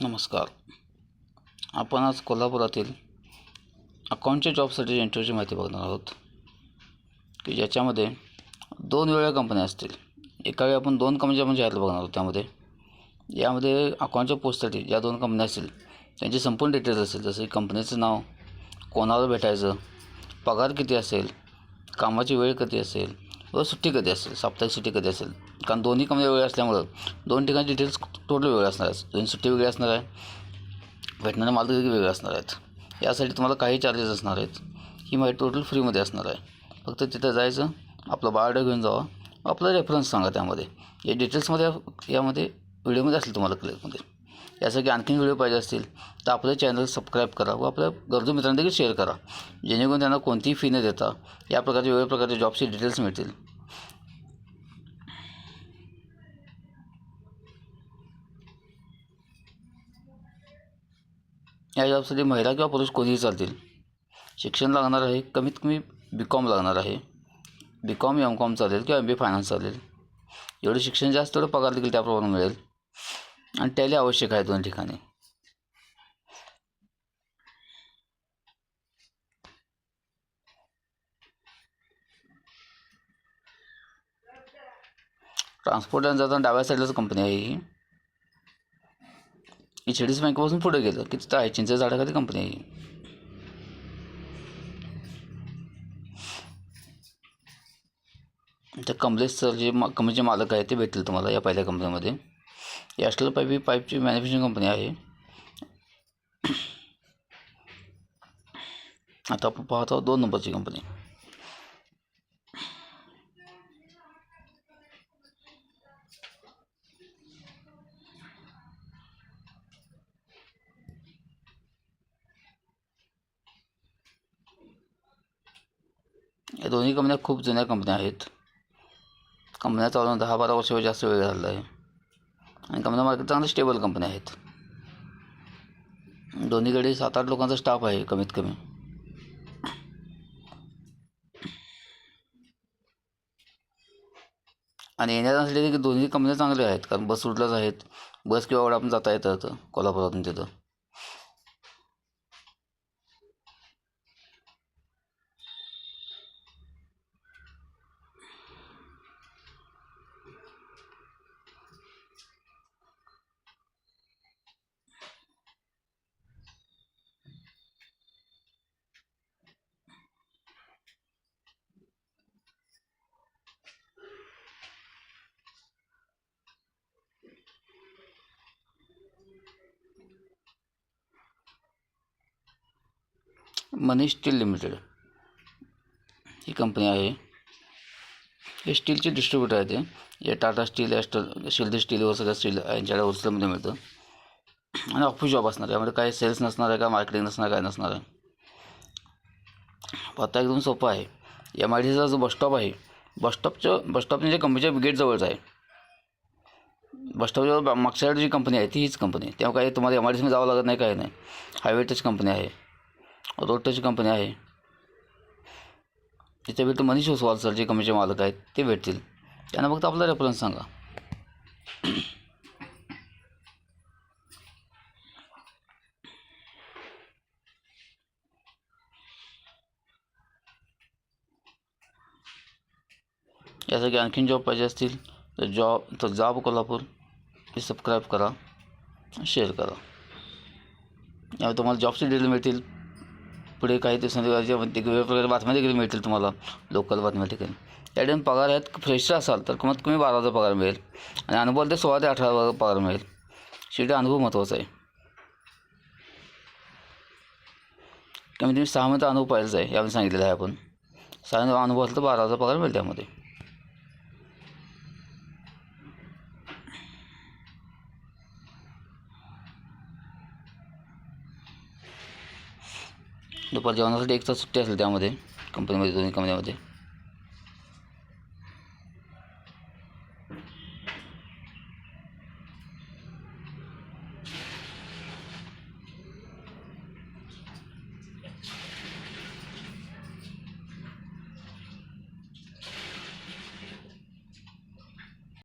नमस्कार. आपण आज कोल्हापुरातील अकाऊंटच्या जॉबसाठी इंटरव्ह्यूची माहिती बघणार आहोत की ज्याच्यामध्ये दोन वेगळ्या कंपन्या असतील. एका वेळी आपण दोन कंपनीच्या आपण म्हणजे जाहिरात बघणार आहोत त्यामध्ये. यामध्ये अकाउंटच्या पोस्टसाठी ज्या दोन कंपन्या असतील त्यांची संपूर्ण डिटेल्स असेल जसं की कंपनीचं नाव कोणाला भेटायचं पगार किती असेल कामाची वेळ कधी असेल व सुट्टी कधी असेल साप्ताहिक सुट्टी कधी असेल कारण दोन्ही कमरे वेगळे असल्यामुळं दोन ठिकाणी डिटेल्स टोटल वेगळे असणार आहेत. दोन्ही सुट्टी वेगळी असणार आहे. भेटणारे माल देखील वेगळे असणार आहेत. यासाठी तुम्हाला काही चार्जेस असणार आहेत. ही माहिती टोटल फ्रीमध्ये असणार आहे. फक्त तिथं जायचं आपलं बायोडा घेऊन जावा आपला रेफरन्स सांगा त्यामध्ये. या डिटेल्समध्ये यामध्ये व्हिडिओमध्ये असेल तुम्हाला क्लिअरमध्ये यासाठी आणखीन व्हिडिओ पाहिजे असतील तर आपलं चॅनल सबस्क्राईब करा व आपल्या गरजू मित्रांना देखील शेअर करा. जेणेकरून त्यांना कोणतीही फी न देता या प्रकारचे वेगवेगळ्या प्रकारचे जॉबचे डिटेल्स मिळतील. या जॉबसाठी महिला किंवा पुरुष कोणीही चालतील? शिक्षण लागणार आहे कमीत कमी बी कॉम लागणार आहे. बी कॉम एम कॉम चालेल किंवा एम बी फायनान्स चालेल. एवढं शिक्षण जास्त तेवढं पगार देखील त्याप्रमाणे मिळेल. आणि टॅली आवश्यक आहे दोन ठिकाणी. ट्रान्सपोर्ट आणि जाताना डाव्या साईडलाच कंपनी आहे ही. एच डी एस बँकेपासून पुढे गेलं. की तिथं आहे चिंच झाडाखाली कंपनी आहे त्या कमलेश सर जे मा कंपनीचे मालक आहे ते भेटतील तुम्हाला या पहिल्या कंपनीमध्ये यस्टल पाईप ही पाईपची मॅन्युफॅक्चरिंग कंपनी आहे. आता आपण पाहत आहोत दोन नंबरची कंपनी या दोन्ही कंपन्या खूप जुन्या कंपन्या आहेत. कंपन्या चालून दहा बारा वर्ष जास्त वेळ झालेला आहे आणि कंपन्या मार्केट चांगल्या स्टेबल कंपन्या आहेत. दोन्हीकडे सात आठ लोकांचा स्टाफ आहे कमीत कमी. आणि येण्या जाण्यासाठी दोन्ही कंपन्या चांगल्या आहेत. कारण बस रूटलाच आहेत. बस किंवा आपण जाता येतं. कोल्हापुरातून तिथं. Mani steel limited. ही कंपनी आहे. हे स्टीलचे डिस्ट्रीब्युटर आहे ते. या टाटा स्टील ॲस्टर शिल्दी स्टील व सगळ्या स्टील यांच्याकडे होलसेलमध्ये मिळतं. आणि ऑफिस जॉब असणार आहे. यामध्ये काही सेल्स नसणार आहे का मार्केटिंग नसणार काय नसणार आहे. पत्ता एकदम सोपा आहे. एम आय डीचा जो बसस्टॉप आहे बसस्टॉपचं बसस्टॉप म्हणजे कंपनीच्या गेटजवळच आहे. बसस्टॉपच्या मागच्या जी कंपनी आहे ती हीच कंपनी तेव्हा काही तुम्हाला एम आय डी सीमध्ये जावं लागत नाही काही नाही. हायवे टच कंपनी आहे. रोड कंपनी आहे. तिथे भेटतो मनीष ओसवाल सर जे कंपनीचे मालक आहेत ते भेटतील. त्यांना फक्त आपला रेफरन्स सांगा. यासाठी आणखीन जॉब पाहिजे असतील तर जॉब तर जॉब कोल्हापूर. हे सबस्क्राईब करा शेअर करा. यावर तुम्हाला जॉबचे डिटेल मिळतील. पुढे काही दिवसांनी वेगवेगळ्या बातम्या देखील मिळतील तुम्हाला लोकल बातम्या ठिकाणी. या ठिकाणी पगार आहेत फ्रेशर असाल तर कमीत कमी बारा हजार पगार मिळेल. आणि अनुभव ते सोळा ते अठरा हजार पगार मिळेल. शेवटी अनुभव महत्त्वाचा आहे. कमीत कमी सहा महिन्याचा अनुभव पाहिजेच आहे यामध्ये सांगितलेलं आहे आपण. सहा महिन्याचा अनुभव असेल तर बारा हजार पगार मिळेल त्यामध्ये. दुपार जेवणासाठी एक तास सुट्टी असेल त्यामध्ये कंपनीमध्ये दोन्ही कंपन्यामध्ये